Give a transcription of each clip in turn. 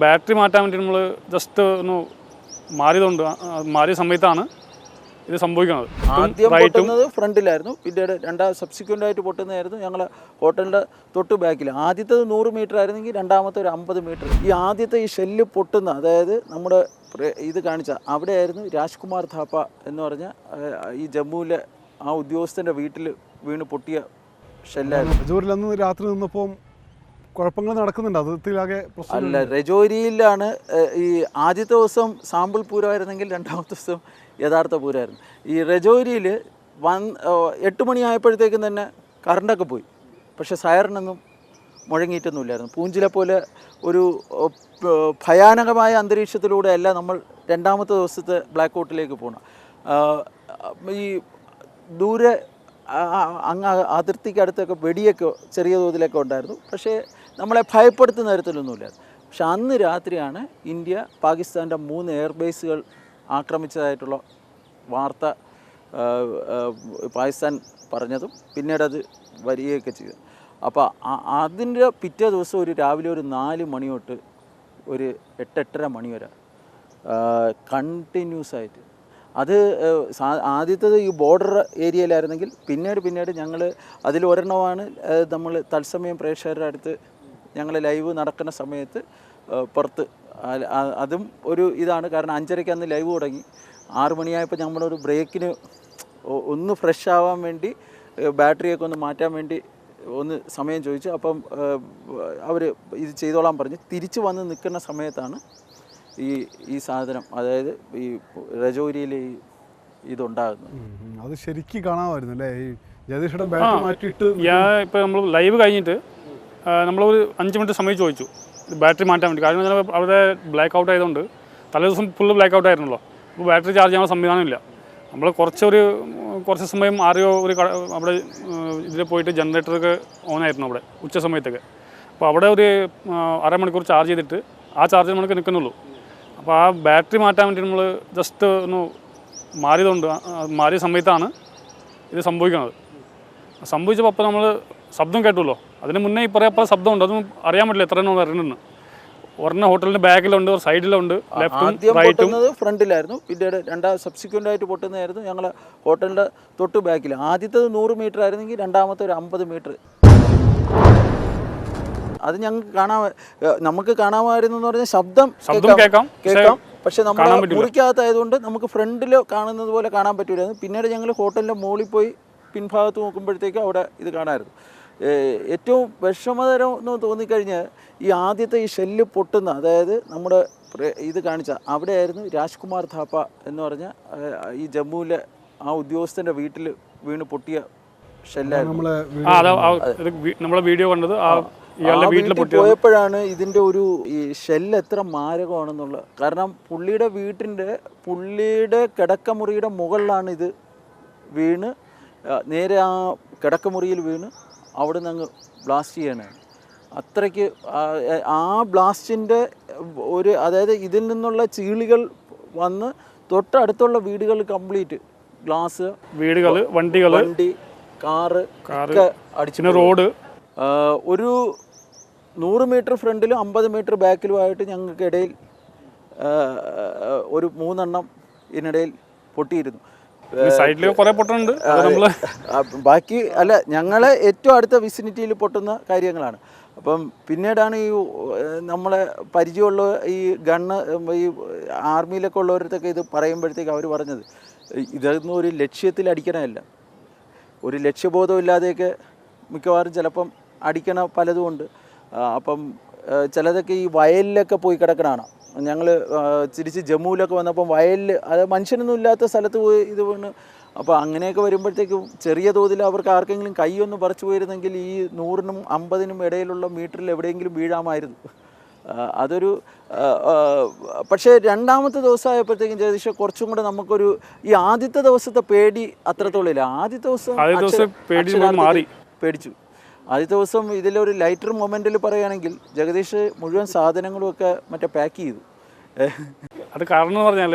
Battery മാറ്റാൻ വേണ്ടി നമ്മൾ ജസ്റ്റ് ഒന്ന് മാറിയതുകൊണ്ട് മാറിയ സമയത്താണ് ഇത് സംഭവിക്കുന്നത്. ആദ്യം പൊട്ടുന്നത് ഫ്രണ്ടിലായിരുന്നു. പിന്നീട് രണ്ടാം സബ്സിക്വന്റ് ആയിട്ട് പൊട്ടുന്നതായിരുന്നു ഞങ്ങൾ ഹോട്ടലിന്റെ തൊട്ട് ബാക്കിൽ ആദ്യത്തേത് നൂറ് മീറ്റർ ആയിരുന്നെങ്കിൽ രണ്ടാമത്തെ ഒരു അമ്പത് മീറ്റർ ഈ ആദ്യത്തെ ഈ ഷെല്ല് പൊട്ടുന്ന അതായത് നമ്മുടെ ഇത് കാണിച്ച അവിടെയായിരുന്നു രാജ്കുമാർ ഥാപ്പ എന്ന് പറഞ്ഞ ഈ ജമ്മുവിലെ ആ ഉദ്യോഗസ്ഥന്റെ വീട്ടിൽ വീണ് പൊട്ടിയ ഷെല്ലായിരുന്നു രാത്രി നിന്നപ്പോൾ കുഴപ്പങ്ങൾ നടക്കുന്നുണ്ട്. അതിർത്തിയിലാകെ അല്ല രജോരിയിലാണ് ഈ ആദ്യത്തെ ദിവസം സാമ്പിൾ പൂരമായിരുന്നെങ്കിൽ രണ്ടാമത്തെ ദിവസം യഥാർത്ഥ പൂരമായിരുന്നു. ഈ രജോരിയിൽ വൻ എട്ട് മണിയായപ്പോഴത്തേക്കും തന്നെ കറണ്ടൊക്കെ പോയി. പക്ഷേ സയറിനൊന്നും മുഴങ്ങിയിട്ടൊന്നുമില്ലായിരുന്നു. പൂഞ്ചിലെ പോലെ ഒരു ഭയാനകമായ അന്തരീക്ഷത്തിലൂടെ അല്ല നമ്മൾ രണ്ടാമത്തെ ദിവസത്തെ ബ്ലാക്ക് ഔട്ടിലേക്ക് പോകണം ഈ ദൂരെ അങ്ങ് അതിർത്തിക്ക് അടുത്തൊക്കെ വെടിയൊക്കെ ചെറിയ തോതിലൊക്കെ ഉണ്ടായിരുന്നു. പക്ഷേ നമ്മളെ ഭയപ്പെടുത്തുന്ന തരത്തിലൊന്നുമില്ലായിരുന്നു പക്ഷെ അന്ന് രാത്രിയാണ് ഇന്ത്യ പാകിസ്ഥാന്റെ മൂന്ന് എയർബേസുകൾ ആക്രമിച്ചതായിട്ടുള്ള വാർത്ത പാകിസ്ഥാൻ പറഞ്ഞതും പിന്നീട് അത് വരികയൊക്കെ ചെയ്തു. അപ്പോൾ അതിന്റെ പിറ്റേ ദിവസം ഒരു രാവിലെ ഒരു നാല് മണി തൊട്ട് ഒരു എട്ടെട്ടര മണി വരെ കണ്ടിന്യൂസ് ആയിട്ട്. അത് ആദ്യത്തേത് ഈ ബോർഡർ ഏരിയയിലായിരുന്നെങ്കിൽ പിന്നീട് പിന്നീട് ഞങ്ങൾ അതിൽ ഒരെണ്ണമാണ് നമ്മൾ തത്സമയം പ്രേക്ഷകരുടെ അടുത്ത് ഞങ്ങൾ ലൈവ് നടക്കുന്ന സമയത്ത് പുറത്ത്. അതും ഒരു ഇതാണ്. കാരണം അഞ്ചരയ്ക്ക് അന്ന് ലൈവ് തുടങ്ങി. ആറ് മണിയായപ്പോൾ നമ്മളൊരു ബ്രേക്കിന് ഒന്ന് ഫ്രഷ് ആവാൻ വേണ്ടി ബാറ്ററിയൊക്കെ ഒന്ന് മാറ്റാൻ വേണ്ടി ഒന്ന് സമയം ചോദിച്ചു. അപ്പം അവർ ഇത് ചെയ്തോളാൻ പറഞ്ഞ്. തിരിച്ച് വന്ന് നിൽക്കുന്ന സമയത്താണ് ഈ ഈ സാധനം. അതായത് ഈ രജോരിയിലെ ഈ ഇതുണ്ടാകുന്നത്. അത് ശരിക്കും കാണാമായിരുന്നു അല്ലേ? ഈ ജഗദീഷയുടെ ബാറ്റ് മാറ്റിയിട്ട് ഞാൻ ഇപ്പോൾ നമ്മൾ ലൈവ് കഴിഞ്ഞിട്ട് നമ്മളൊരു അഞ്ച് മിനിറ്റ് സമയം ചോദിച്ചു. ബാറ്ററി മാറ്റാൻ വേണ്ടി. കാരണം അവിടെ ബ്ലാക്ക് ഔട്ട് ആയതുകൊണ്ട് തലേ ദിവസം ഫുള്ള് ബ്ലാക്ക് ഔട്ട് ആയിരുന്നല്ലോ. അപ്പോൾ ബാറ്ററി ചാർജ് ചെയ്യാനുള്ള സംവിധാനമില്ല നമ്മൾ കുറച്ചൊരു കുറച്ച് സമയം ആരെയോ ഒരു അവിടെ ഇതിൽ പോയിട്ട് ജനറേറ്ററൊക്കെ ഓൺ ആയിരുന്നു അവിടെ ഉച്ച സമയത്തൊക്കെ. അപ്പോൾ അവിടെ ഒരു അരമണിക്കൂർ ചാർജ് ചെയ്തിട്ട് ആ ചാർജ് നമുക്ക് നിൽക്കുന്നുള്ളൂ അപ്പോൾ ആ ബാറ്ററി മാറ്റാൻ വേണ്ടി നമ്മൾ ജസ്റ്റ് ഒന്ന് മാറിയതുകൊണ്ട് മാറിയ സമയത്താണ് ഇത് സംഭവിക്കുന്നത്. സംഭവിച്ചപ്പോൾ അപ്പോൾ നമ്മൾ ശബ്ദം കേട്ടുള്ളൂ അതിന് മുന്നേ ഈ പറയാ ശബ്ദമുണ്ട്. അതൊന്നും അറിയാൻ പറ്റില്ല എത്ര എണ്ണം വരണമെന്ന് ഒരെണ്ണം ഹോട്ടലിന്റെ ബാക്കിലുണ്ട് സൈഡിലുണ്ട് ലെഫ്റ്റും റൈറ്റും. ഫ്രണ്ടിലായിരുന്നു. പിന്നീട് രണ്ടാമത് സബ്സിക്വന്റ് ആയിട്ട് പൊട്ടുന്നതായിരുന്നു ഞങ്ങൾ ഹോട്ടലിന്റെ തൊട്ട് ബാക്കിൽ. ആദ്യത്തേത് നൂറ് മീറ്റർ ആയിരുന്നെങ്കിൽ രണ്ടാമത്തെ ഒരു അമ്പത് മീറ്റർ അത് ഞങ്ങൾക്ക് കാണാൻ നമുക്ക് കാണാമായിരുന്നു എന്ന് പറഞ്ഞാൽ ശബ്ദം ശബ്ദം കേൾക്കാം. പക്ഷേ കേൾക്കാം. പക്ഷെ നമ്മൾ മുറിക്കാത്തതുകൊണ്ട്. മുറിക്കകത്തായതുകൊണ്ട് നമുക്ക് ഫ്രണ്ടിൽ കാണുന്നത് പോലെ കാണാൻ പറ്റില്ലായിരുന്നു പിന്നീട് ഞങ്ങൾ ഹോട്ടലിന്റെ മുകളിൽ പോയി പിൻഭാഗത്ത് നോക്കുമ്പോഴത്തേക്കും അവിടെ ഇത് കാണാമായിരുന്നു. ഏറ്റവും വിഷമതരം എന്ന് തോന്നിക്കഴിഞ്ഞാൽ ഈ ആദ്യത്തെ ഈ ഷെല്ല് പൊട്ടുന്ന അതായത് നമ്മുടെ ഇത് കാണിച്ച അവിടെയായിരുന്നു രാജ്കുമാർ ഥാപ്പ എന്ന് പറഞ്ഞ ഈ ജമ്മുവിലെ ആ ഉദ്യോഗസ്ഥന്റെ വീട്ടിൽ വീണ് പൊട്ടിയ ഷെല്ലായിരുന്നു. വീഡിയോ കണ്ടത് ആ ഇയാളുടെ വീട്ടിൽ വീട്ടിൽ പോയപ്പോഴാണ് ഇതിന്റെ ഒരു ഈ ഷെല്ല് എത്ര മാരകമാണെന്നുള്ള കാരണം പുള്ളിയുടെ വീട്ടിന്റെ പുള്ളിയുടെ കിടക്കമുറിയുടെ മുകളിലാണ് ഇത് വീണ്. നേരെ ആ കിടക്കമുറിയിൽ വീണ് അവിടെ നിന്ന് അങ്ങ് ബ്ലാസ്റ്റ് ചെയ്യണേ അത്രയ്ക്ക് ആ- ബ്ലാസ്റ്റിന്റെ ഒരു അതായത് ഇതിൽ നിന്നുള്ള ചീളികൾ വന്ന് തൊട്ടടുത്തുള്ള വീടുകൾ കംപ്ലീറ്റ് ഗ്ലാസ് വീടുകൾ വണ്ടികൾ വണ്ടി കാറ് കാറ് ഒക്കെ അടിച്ചു റോഡ്. ഒരു നൂറ് മീറ്റർ ഫ്രണ്ടിലും അമ്പത് മീറ്റർ ബാക്കിലുമായിട്ട് ഞങ്ങൾക്കിടയിൽ ഒരു മൂന്നെണ്ണം ഇതിനിടയിൽ പൊട്ടിയിരുന്നു. സൈഡിൽ കുറേ പൊട്ടുണ്ട് ബാക്കി അല്ല ഞങ്ങളെ ഏറ്റവും അടുത്ത വിസിനിറ്റിയിൽ പൊട്ടുന്ന കാര്യങ്ങളാണ്. അപ്പം പിന്നീടാണ് ഈ നമ്മളെ പരിചയമുള്ള ഈ ഗണ്ണ് ഈ ആർമിയിലൊക്കെ ഉള്ളവരത്തൊക്കെ ഇത് പറയുമ്പോഴത്തേക്ക് അവർ പറഞ്ഞത് ഇതൊന്നും ഒരു ലക്ഷ്യത്തിൽ അടിക്കണമല്ല. ഒരു ലക്ഷ്യബോധമില്ലാതെയൊക്കെ മിക്കവാറും ചിലപ്പം അടിക്കണ പലതുമുണ്ട് അപ്പം ചിലതൊക്കെ ഈ വയലിലൊക്കെ പോയി കിടക്കണാണ്. ഞങ്ങൾ തിരിച്ച് ജമ്മുവിലൊക്കെ വന്നപ്പം വയലിൽ അത് മനുഷ്യനൊന്നും ഇല്ലാത്ത സ്ഥലത്ത് പോയി ഇത് വീണ് അപ്പോൾ അങ്ങനെയൊക്കെ വരുമ്പോഴത്തേക്കും ചെറിയ തോതിൽ അവർക്ക് ആർക്കെങ്കിലും കൈയൊന്ന് പറിച്ചു പോയിരുന്നെങ്കിൽ ഈ നൂറിനും അമ്പതിനും ഇടയിലുള്ള മീറ്ററിൽ എവിടെയെങ്കിലും വീഴാമായിരുന്നു. അതൊരു പക്ഷേ രണ്ടാമത്തെ ദിവസമായപ്പോഴത്തേക്കും ജഗദീഷ് കുറച്ചും കൂടെ നമുക്കൊരു ഈ ആദ്യത്തെ ദിവസത്തെ പേടി അത്രത്തോളം ഇല്ല ആദ്യത്തെ ദിവസം. പേടിച്ചു. ആദ്യത്തെ ദിവസം ഇതിലൊരു ലൈറ്റർ മൊമെന്റിൽ പറയുകയാണെങ്കിൽ ജഗദീഷ് മുഴുവൻ സാധനങ്ങളും ഒക്കെ മറ്റേ പാക്ക് ചെയ്തു. അത് കാരണം എന്ന് പറഞ്ഞാൽ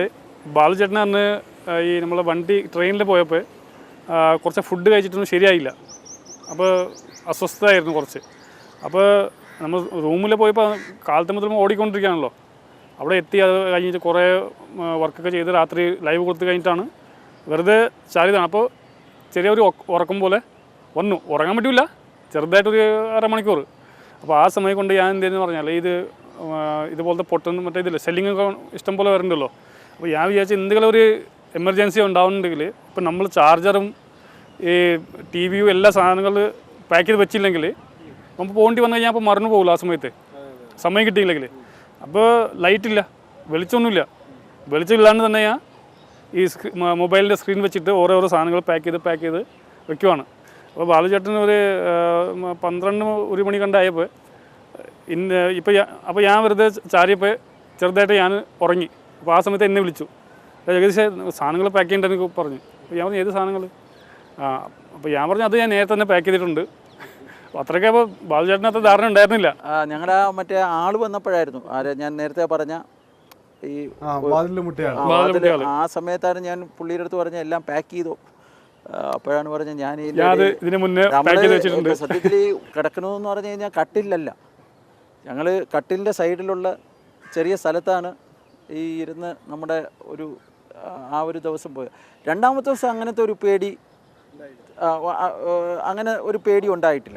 ബാലചേട്ടൻ അന്ന് ഈ നമ്മളെ വണ്ടി ട്രെയിനിൽ പോയപ്പോൾ കുറച്ച് ഫുഡ് കഴിച്ചിട്ടൊന്നും ശരിയായില്ല. അപ്പോൾ അസ്വസ്ഥതയായിരുന്നു കുറച്ച്. അപ്പോൾ നമ്മൾ റൂമിൽ പോയപ്പോൾ കാലത്ത് മുതൽ ഓടിക്കൊണ്ടിരിക്കുകയാണല്ലോ. അവിടെ എത്തി അത് കഴിഞ്ഞിട്ട് കുറേ വർക്കൊക്കെ ചെയ്ത് രാത്രി ലൈവ് കൊടുത്ത് കഴിഞ്ഞിട്ടാണ് വെറുതെ ചാരിതാണ് അപ്പോൾ ചെറിയൊരു ഉറക്കം പോലെ വന്നു. ഉറങ്ങാൻ പറ്റില്ല ചെറുതായിട്ടൊരു അരമണിക്കൂർ. അപ്പോൾ ആ സമയം കൊണ്ട് ഞാൻ എന്തെന്ന് പറഞ്ഞാൽ ഇത് ഇതുപോലത്തെ പൊട്ടുന്ന മറ്റേ ഇതില്ല സെല്ലിംഗ് ഒക്കെ ഇഷ്ടം പോലെ വരുന്നുണ്ടല്ലോ അപ്പോൾ ഞാൻ വിചാരിച്ചാൽ എന്തെങ്കിലും ഒരു എമർജൻസി ഉണ്ടാവുന്നുണ്ടെങ്കിൽ ഇപ്പം നമ്മൾ ചാർജറും ഈ ടി വിയും എല്ലാ സാധനങ്ങളും പാക്ക് ചെയ്ത് വെച്ചില്ലെങ്കിൽ നമുക്ക് പോകേണ്ടി വന്നു കഴിഞ്ഞാൽ അപ്പോൾ മറന്നു പോകില്ല ആ സമയത്ത്. സമയം കിട്ടിയില്ലെങ്കിൽ അപ്പോൾ ലൈറ്റില്ല വെളിച്ചമൊന്നുമില്ല. വെളിച്ചമില്ലാണ്ട് തന്നെ ഞാൻ ഈ മൊബൈലിന്റെ സ്ക്രീൻ വെച്ചിട്ട് ഓരോരോ ഓരോ സാധനങ്ങൾ പാക്ക് ചെയ്ത് പാക്ക് ചെയ്ത് വെക്കുവാണ്. അപ്പോൾ ബാലുചേട്ടൻ ഒരു പന്ത്രണ്ട് ഒരു മണി കണ്ടായപ്പോൾ ഇന്ന് ഇപ്പോൾ അപ്പോൾ ഞാൻ വെറുതെ ചാരിയപ്പോൾ ചെറുതായിട്ട് ഞാൻ ഉറങ്ങി. അപ്പോൾ ആ സമയത്ത് എന്നെ വിളിച്ചു. അപ്പോൾ ഏകദേശം സാധനങ്ങൾ പാക്ക് ചെയ്യേണ്ടെന്ന് പറഞ്ഞു. അപ്പോൾ ഞാൻ പറഞ്ഞു ഏത് സാധനങ്ങൾ? ആ അപ്പോൾ ഞാൻ പറഞ്ഞു അത് ഞാൻ നേരത്തെ തന്നെ പാക്ക് ചെയ്തിട്ടുണ്ട്. അത്രയ്ക്ക് അപ്പോൾ ബാലുചേട്ടനകത്ത് ധാരണ ഉണ്ടായിരുന്നില്ല. ഞങ്ങളുടെ ആ മറ്റേ ആൾ വന്നപ്പോഴായിരുന്നു. ആരെ ഞാൻ നേരത്തെ പറഞ്ഞ ഈ ആ സമയത്താണ് ഞാൻ പുള്ളിയുടെ അടുത്ത് പറഞ്ഞ എല്ലാം പാക്ക് ചെയ്തു. അപ്പോഴാണ് പറഞ്ഞത് ഞാൻ ഇതിന് മുന്നേ സത്യത്തിൽ ഈ കിടക്കണമെന്ന് പറഞ്ഞു കഴിഞ്ഞാൽ കട്ടിലല്ല. ഞങ്ങൾ കട്ടിലിന്റെ സൈഡിലുള്ള ചെറിയ സ്ഥലത്താണ് ഈ ഇരുന്ന് നമ്മുടെ ഒരു ആ, ഒരു ദിവസം പോയത്. രണ്ടാമത്തെ ദിവസം അങ്ങനത്തെ ഒരു പേടി അങ്ങനെ ഒരു പേടി ഉണ്ടായിട്ടില്ല.